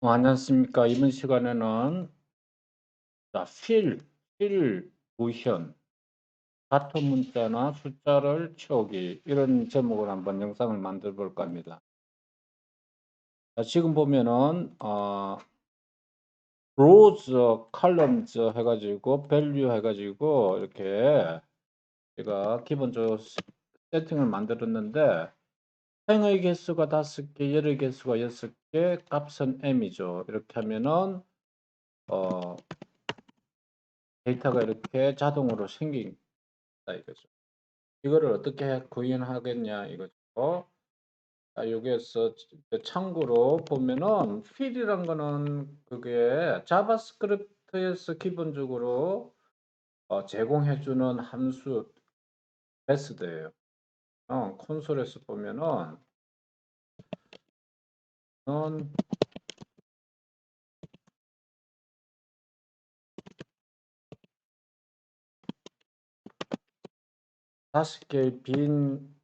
어, 안녕하십니까. 이번 시간에는 자, 필, 필, 모션, 같은 문자나 숫자를 채우기 이런 제목으로 한번 영상을 만들어 볼까 합니다. 자, 지금 보면은 어, rows, columns 해가지고 value 해가지고 이렇게 제가 기본적으로 세팅을 만들었는데 행의 개수가 다섯 개, 열의 개수가 여섯 개, 값은 m이죠. 이렇게 하면은 어, 데이터가 이렇게 자동으로 생긴다 이거죠. 이거를 어떻게 구현하겠냐 이거죠. 자, 여기에서 참고로 보면은 필이란 거는 그게 자바스크립트에서 기본적으로 어, 제공해주는 함수 메스드예요. 어, 콘솔에서 보면은 는 다섯 개의 빈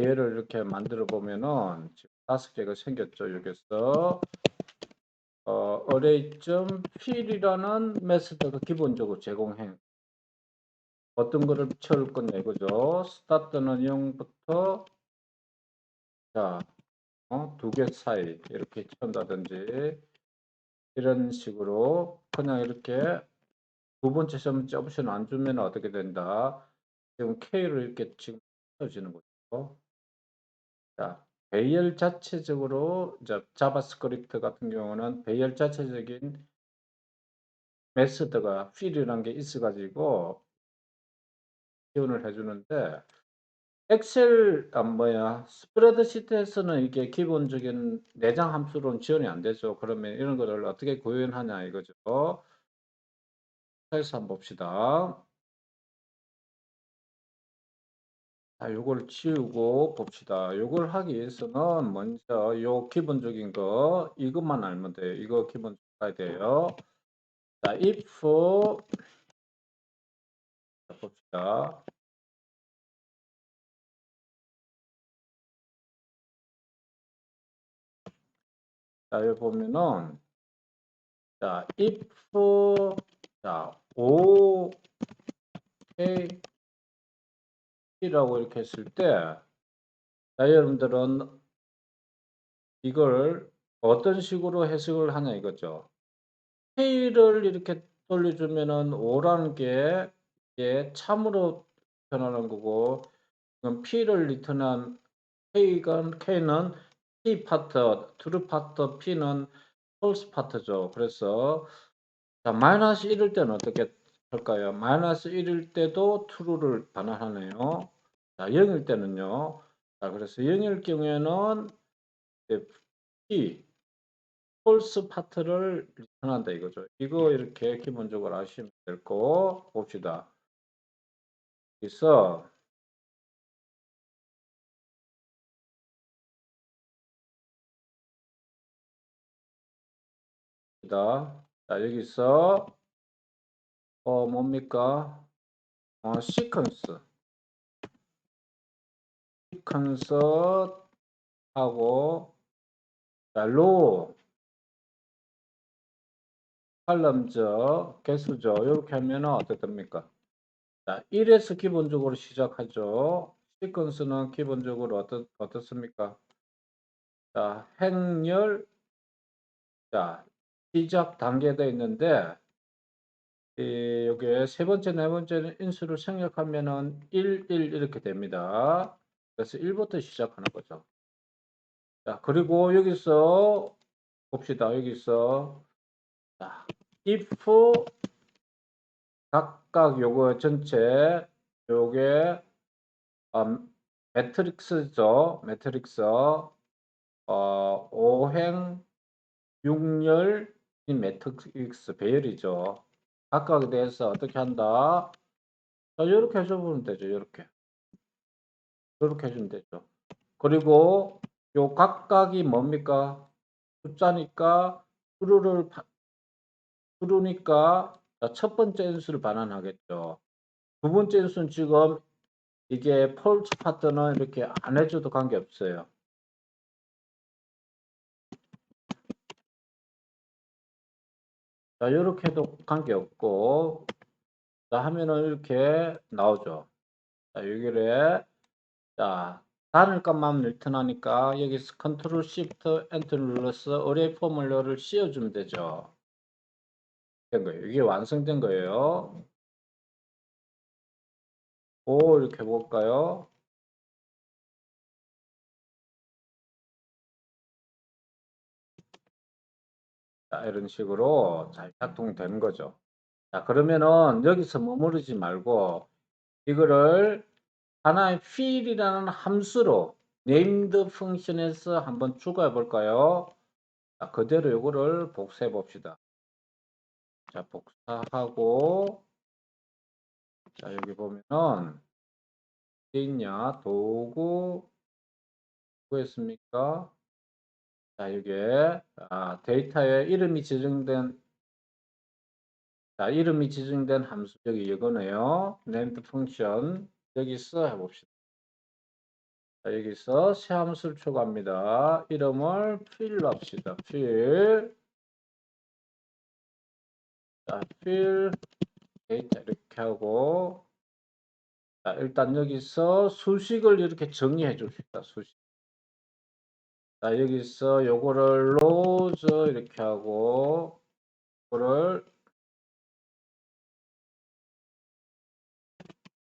예를 이렇게 만들어 보면은 지금 다섯 개가 생겼죠. 여기서 어, array.fill 이라는 메소드가 기본적으로 제공해 어떤 거를 채울 거냐 이거죠. 스타트는 0부터 자, 어, 두 개 사이 이렇게 채운다든지 이런 식으로 그냥 이렇게 두 번째 점 옵션 안 주면 어떻게 된다. 지금 K를 이렇게 지금 채워지는 거죠. 자, 배열 자체적으로 이제 자바스크립트 같은 경우는 배열 자체적인 메소드가 fill이라는 게 있어가지고 지원을 해주는데 엑셀 아 뭐야 스프레드시트에서는 이게 기본적인 내장 함수로는 지원이 안 되죠. 그러면 이런 거를 어떻게 구현하냐 이거죠. 해서 한번 봅시다. 자, 요걸 치우고 봅시다. 요걸 하기 위해서는 먼저 요 기본적인 거 이것만 알면 돼요. 이거 기본 알아야 돼요. 자, if 자, 봅시다. 자, 여기 보면은 자, if 자, o k 이라고 이렇게 했을 때 자, 여러분들은 이걸 어떤 식으로 해석을 하냐 이거죠. K를 이렇게 돌려주면은 5라는 게 이게 참으로 변하는 거고 그럼 P를 리턴한 K가 K는 P 파트, 트루 파트, P는 폴스 파트죠. 그래서 자, 마이너스 1일 때는 어떻게 할까요? 마이너스 1일 때도 true를 반환하네요. 자, 0일 때는요. 자, 그래서 0일 경우에는 P 폴스 파트를 리턴한다 이거죠. 이거 이렇게 기본적으로 아시면 될 거 봅시다. 그래서 자 여기서 어 뭡니까? 어 시퀀스 시퀀스 하고 자 로우 칼럼저 개수죠. 이렇게 하면 어떻게 됩니까? 자 1에서 기본적으로 시작하죠. 시퀀스는 기본적으로 어떻, 어떻습니까? 자 행렬 자 시작 단계되어 있는데 이 여기에 세 번째, 네 번째 인수를 생략하면은 1, 1 이렇게 됩니다. 그래서 1부터 시작하는 거죠. 자, 그리고 여기서 봅시다. 여기서 자, if 각각 요거 전체 요게 음, 매트릭스죠. 매트릭스 어, 5행 6열 이 매트릭스 배열이죠. 각각에 대해서 어떻게 한다? 자, 이렇게 해줘보면 되죠. 이렇게. 이렇게 해주면 되죠. 그리고 요 각각이 뭡니까? 숫자니까 수루를 수루니까 첫 번째 인수를 반환하겠죠. 두 번째 인수는 지금 이게 폴스 파트는 이렇게 안 해줘도 관계없어요. 자, 요렇게 해도 관계없고, 자, 하면은 이렇게 나오죠. 자, 여기를, 자, 단을 값만 리턴하니까 여기서 컨트롤 시프트 엔터 눌러서 어레이 포뮬러를 씌워주면 되죠. 된 거예요. 이게 완성된 거예요. 오, 이렇게 볼까요? 자, 이런 식으로 잘 작동되는 거죠. 자, 그러면은 여기서 머무르지 말고 이거를 하나의 field이라는 함수로 named 펑션에서 한번 추가해 볼까요? 자, 그대로 이거를 복사해 봅시다. 자, 복사하고 자, 여기 보면은 어디 있냐? 도구 구했습니까? 자, 여기에 아, 데이터에 이름이 지정된 자, 이름이 지정된 함수 여기 이거네요. named function 여기서 해봅시다. 자, 여기서 새 함수를 추가합니다. 이름을 fill 합시다. fill 자, fill 데이터 이렇게 하고 자, 일단 여기서 수식을 이렇게 정리해 줍시다. 수식. 자, 여기서 요거를 로즈 이렇게 하고 요거를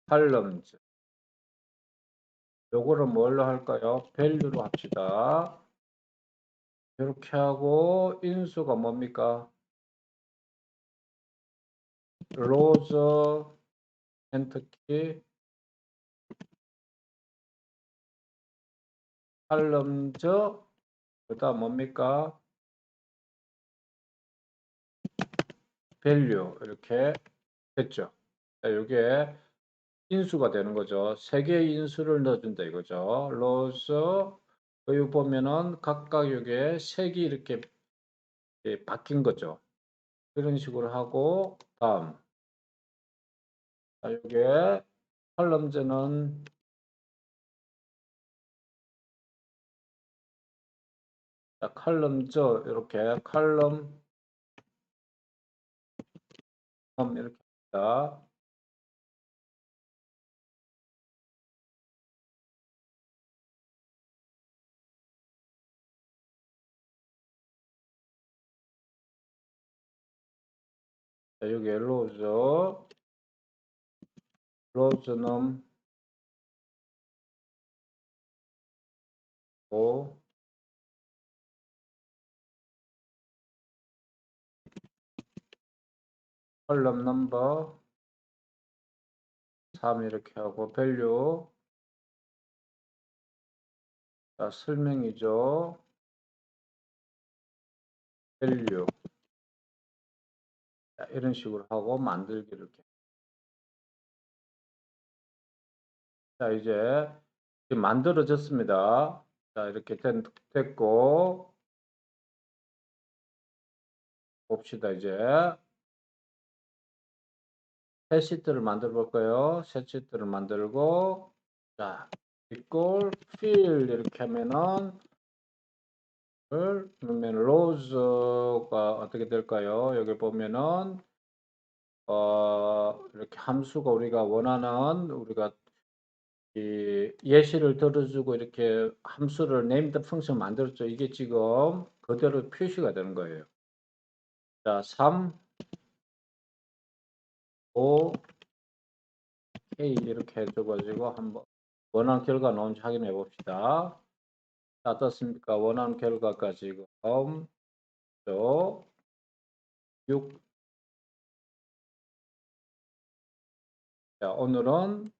칼럼즈 요거를 뭘로 할까요? 밸류로 합시다. 이렇게 하고 인수가 뭡니까? 로즈 엔터키 칼럼즈 그다음 뭡니까? 밸류 이렇게 됐죠. 자, 요게 인수가 되는 거죠. 세 개의 인수를 넣어준다 이거죠. 로즈 여기 보면은 각각 요게 색이 이렇게 예, 바뀐 거죠. 이런 식으로 하고 다음 자, 요게 칼럼즈는 칼럼즈 이렇게 칼럼 이렇게 합니다. 자, 여기 로즈 로즈는 오 컬럼 넘버 3 이렇게 하고 밸류. 자, 설명이죠. 밸류. 자, 이런 식으로 하고 만들기 이렇게. 자 이제 만들어졌습니다. 자 이렇게 된, 됐고. 봅시다 이제 새 시트를 만들어 볼까요? 새 시트를 만들고 자 equal fill 이렇게 하면은 그러면 로즈가 어떻게 될까요? 여기 보면은 어 이렇게 함수가 우리가 원하는 우리가 이 예시를 들어주고 이렇게 함수를 named 펑션 만들었죠. 이게 지금 그대로 표시가 되는 거예요. 자, 3 5 K 이렇게 해줘가지고 한번 원하는 결과 나온지 확인해 봅시다. 자, 어떻습니까? 원하는 결과가 지금 또 6. 자, 오늘은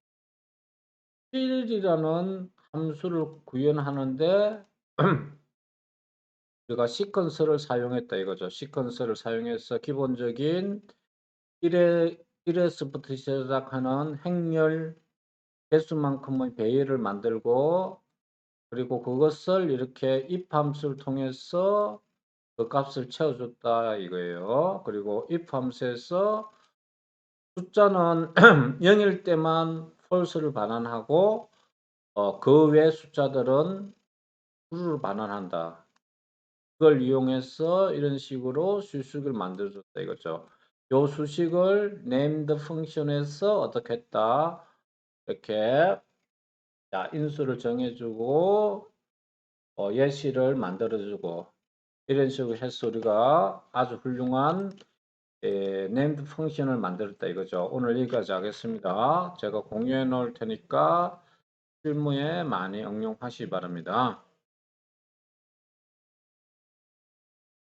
field이라는 함수를 구현하는데 우리가 시퀀스를 사용했다 이거죠. 시퀀스를 사용해서 기본적인 1에 1에서부터 시작하는 행렬 개수만큼의 배열을 만들고 그리고 그것을 이렇게 if 함수를 통해서 그 값을 채워줬다 이거예요. 그리고 if 함수에서 숫자는 0일 때만 false를 반환하고 어, 그 외 숫자들은 true를 반환한다. 그걸 이용해서 이런 식으로 수식을 만들어 줬다 이거죠. 요 수식을 named function에서 어떻게 했다. 이렇게 자, 인수를 정해 주고 어, 예시를 만들어 주고 이런 식으로 해서 우리가 아주 훌륭한 에, named function을 만들었다 이거죠. 오늘 여기까지 하겠습니다. 제가 공유해 놓을 테니까 실무에 많이 응용하시기 바랍니다.